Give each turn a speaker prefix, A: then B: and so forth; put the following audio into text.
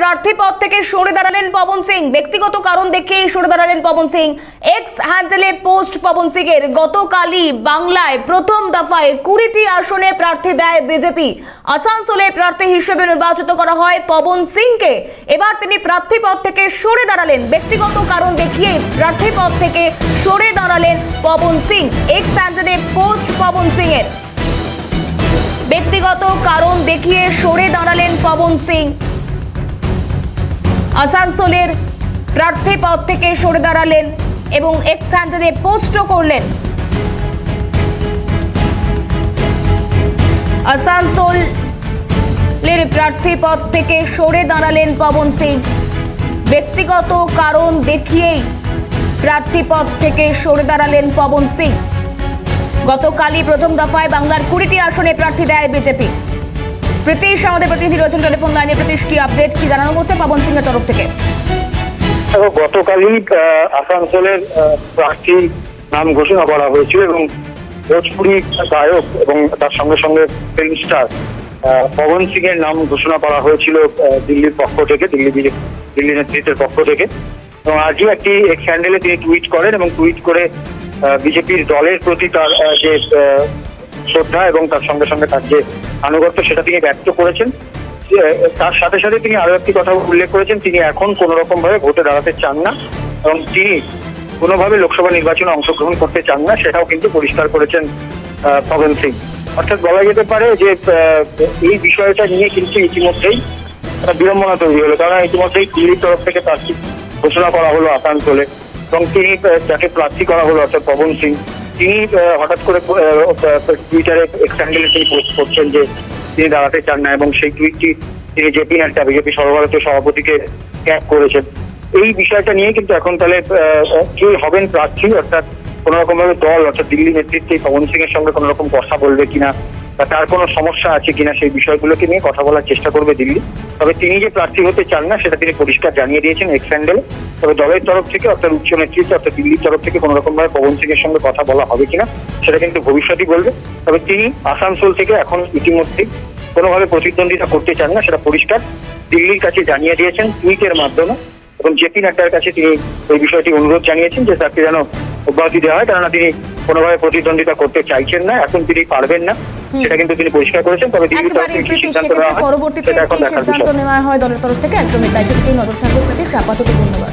A: প্রার্থী পদ থেকে সরে দাঁড়ালেন পবন সিং। ব্যক্তিগত কারণ দেখে সরে দাঁড়ালেন পবন সিং। এক্স হ্যান্ডেলে পোস্ট পবন সিং এর গতকালই বাংলায় প্রথম দফায় কুড়িটি আসনে প্রার্থী দেয় বিজেপি। আসানসোলে প্রার্থী হিসেবে নির্বাচিত করা হয় পবন সিংকে। এবার তিনি প্রার্থী পদ থেকে সরে দাঁড়ালেন। ব্যক্তিগত কারণ দেখিয়ে প্রার্থী পদ থেকে সরে দাঁড়ালেন পবন সিং। এক্স হ্যান্ডেলে পোস্ট পবন সিং এর ব্যক্তিগত কারণ দেখিয়ে সরে দাঁড়ালেন পবন সিং। আসানসোলের প্রার্থী পদ থেকে সরে দাঁড়ালেন এবং এক্স হ্যান্ডেলে পোস্টও করলেন। আসানসোলের প্রার্থী পদ থেকে সরে দাঁড়ালেন পবন সিং। ব্যক্তিগত কারণ দেখিয়েই প্রার্থী পদ থেকে সরে দাঁড়ালেন পবন সিং। গতকালই প্রথম দফায় বাংলার কুড়িটি আসনে প্রার্থী দেয় বিজেপি। প্রীতিশ, আমাদের প্রতিনিধি রয়েছেন টেলিফোন লাইনে। প্রীতিশ, কি আপডেট কি জানানো হচ্ছে পবন সিং এর তরফ থেকে?
B: গতকালই আসানসোলের প্রার্থী নাম ঘোষণা করা হয়েছিল এবং ভোজপুরি গায়ক এবং তার সঙ্গে সঙ্গে ফিল্ম স্টার পবন সিং এর নাম ঘোষণা করা হয়েছিল দিল্লির পক্ষ থেকে, দিল্লি দিল্লি নেতৃত্বের পক্ষ থেকে। এবং আজই একটি এক হ্যান্ডেলে তিনি টুইট করেন এবং টুইট করে বিজেপির দলের প্রতি তার যে শ্রদ্ধা এবং তার সঙ্গে সঙ্গে তার যে আনুগত্য সেটা তিনি ব্যক্ত করেছেন। তার সাথে সাথে তিনি আরও একটি কথা উল্লেখ করেছেন, তিনি এখন কোন রকম ভাবে ভোটে দাঁড়াতে চান না এবং তিনি কোনোভাবে লোকসভা নির্বাচনে অংশগ্রহণ করতে চান না, সেটাও কিন্তু পরিষ্কার করেছেন পবন সিং। অর্থাৎ বলা যেতে পারে যে এই বিষয়টা নিয়ে কিন্তু ইতিমধ্যেই বিড়ম্বনা তৈরি হলো। কারণ ইতিমধ্যেই দিল্লির তরফ থেকে প্রার্থী ঘোষণা করা হলো আসানসোলে এবং তিনি যাকে প্রার্থী করা হলো অর্থাৎ পবন সিং তিনি হঠাৎ করে টুইটারে এক্সান্ডেলে তিনি পোস্ট করছেন যে তিনি দাঁড়াতে চান না এবং সেই টুইটটি তিনি জেপি নাড্ডা, বিজেপি সর্বভারতীয় সভাপতিকে ট্যাগ করেছেন। এই বিষয়টা নিয়ে কিন্তু এখন তাহলে কে হবেন প্রার্থী, অর্থাৎ কোন রকম ভাবে দল, অর্থাৎ দিল্লি নেতৃত্বে পবন সিং এর সঙ্গে কোন রকম কথা বলবে কিনা বা তার কোনো সমস্যা আছে কিনা সেই বিষয়গুলোকে নিয়ে কথা বলার চেষ্টা করবে দিল্লি। তবে তিনি যে প্রার্থী হতে চান না, সেটা তিনি পরিষ্কার জানিয়ে দিয়েছেন এক্স হ্যান্ডেলে তবে দলের তরফ থেকে অর্থাৎ উচ্চ নেতৃত্ব অর্থাৎ দিল্লির তরফ থেকে কোন রকম ভাবে পবন সিং এর সঙ্গে কথা বলা হবে কিনা, সেটা কিন্তু ভবিষ্যতই বলবে। তবে তিনি আসানসোল থেকে এখন ইতিমধ্যেই কোনোভাবে প্রতিদ্বন্দ্বিতা করতে চান না, সেটা পরিষ্কার। দিল্লির কাছে জানিয়ে দিয়েছেন টুইটের মাধ্যমে এবং জেপি নাড্ডার কাছে তিনি এই বিষয়টি অনুরোধ জানিয়েছেন যে তাকে যেন অব্যাহতি দেওয়া হয়, কেননা তিনি কোনোভাবে প্রতিদ্বন্দ্বিতা করতে চাইছেন না, এখন তিনি পারবেন না। সেটা কিন্তু তিনি পরিষ্কার করেছেন তবে দিল্লি তরফ থেকে কি সিদ্ধান্ত নেওয়া হয়।
A: পরবর্তীতে সিদ্ধান্ত নেওয়া হয় দলের তরফ থেকে? একদমই তাই। সেদিকেই নজর থাকবে আপাতত ধন্যবাদ।